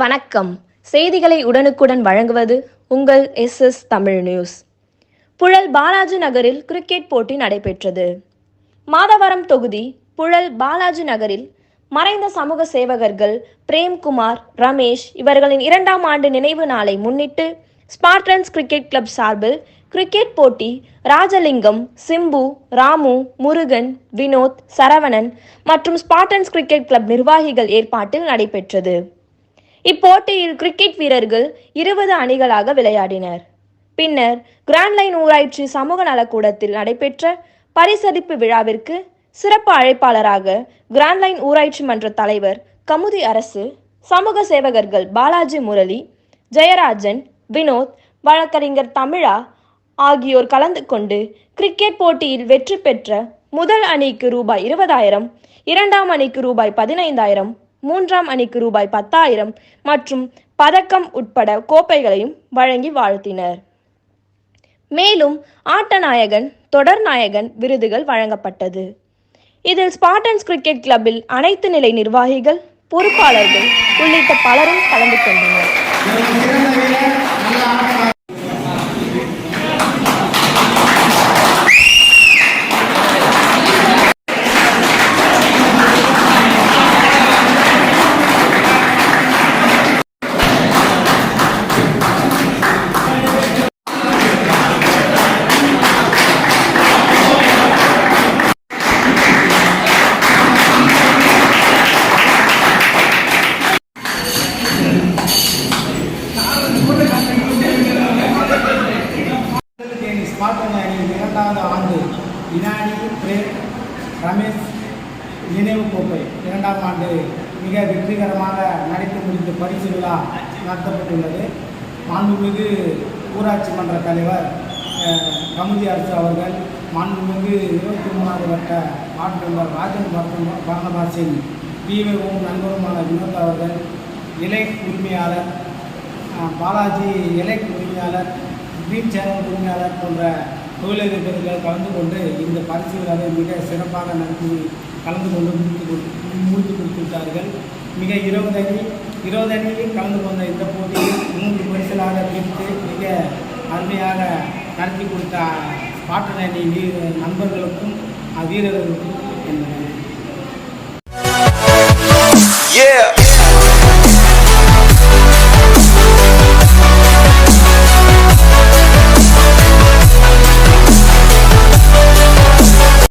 வணக்கம். செய்திகளை உடனுக்குடன் வழங்குவது உங்கள் S S Tamil news. Puzhal Balaji நகரில் கிரிக்கெட் போட்டி நடைபெற்றது. மாதவரம் தொகுதி புழல் பாலாஜி நகரில் மறைந்த சமூக சேவகர்கள் பிரேம்குமார் ரமேஷ் இவர்களின் இரண்டாம் ஆண்டு நினைவு நாளை முன்னிட்டு ஸ்பார்டன்ஸ் கிரிக்கெட் கிளப் சார்பில் கிரிக்கெட் போட்டி ராஜலிங்கம் சிம்பு ராமு முருகன் வினோத் சரவணன் மற்றும் ஸ்பார்டன்ஸ் கிரிக்கெட் கிளப் நிர்வாகிகள் ஏற்பாட்டில் நடைபெற்றது. இப்போட்டியில் கிரிக்கெட் வீரர்கள் இருபது அணிகளாக விளையாடினர். பின்னர் கிராண்ட் லைன் ஊராட்சி சமூக நலக்கூடத்தில் நடைபெற்ற பரிசளிப்பு விழாவிற்கு சிறப்பு அழைப்பாளராக கிராண்ட் லைன் ஊராட்சி மன்ற தலைவர் கமுதி அரசு சமூக சேவகர்கள் பாலாஜி முரளி ஜெயராஜன் வினோத் வழக்கறிஞர் தமிழா ஆகியோர் கலந்து கொண்டு கிரிக்கெட் போட்டியில் வெற்றி பெற்ற முதல் அணிக்கு ரூபாய் இருபதாயிரம் இரண்டாம் அணிக்கு ரூபாய் பதினைந்தாயிரம் மூன்றாம் அணிக்கு ரூபாய் பத்தாயிரம் மற்றும் பதக்கம் உட்பட கோப்பைகளையும் வழங்கி வாழ்த்தினர். மேலும் ஆட்ட நாயகன் தொடர் நாயகன் விருதுகள் வழங்கப்பட்டது. இதில் ஸ்பார்டன்ஸ் கிரிக்கெட் கிளப்பில் அனைத்து நிலை நிர்வாகிகள் பொறுப்பாளர்கள் உள்ளிட்ட பலரும் கலந்து கொண்டனர். ஸ்பார்டன் இரண்டாவது ஆண்டு வினாடி பிரேம் ரமேஷ் நினைவு கோப்பை இரண்டாம் ஆண்டு மிக வெற்றிகரமாக நடைத்து முடிந்த பரிசு விழா நடத்தப்பட்டுள்ளது. மாண்புமிகு ஊராட்சி மன்ற தலைவர் கமுதி அரசு அவர்கள் மாண்புமிகு இருபத்தி மூணாவது வட்ட வார்டு மெம்பர் ராஜன் பரணபாசின் பிஓவும் நண்பருமான வினோத் அவர்கள் இலை உரிமையாளர் பாலாஜி இலை உரிமையாளர் கிரீன் சேனல் உரிமையாளர் போன்ற தொழிலதிபர்கள் கலந்து கொண்டு இந்த பரிசு விழாவை மிக சிறப்பாக நடத்தி கலந்து கொண்டு முடித்து கொடு- முடித்து கொடுத்துவிட்டார்கள் மிக இருபது அணி இருபது அணியில் கலந்து கொண்ட இந்த போட்டியில் மூன்று பரிசலாக பிரித்து மிக அருமையாக நடத்தி கொடுத்த பாட்டன் அணி வீர நண்பர்களுக்கும் வீரர்களுக்கும்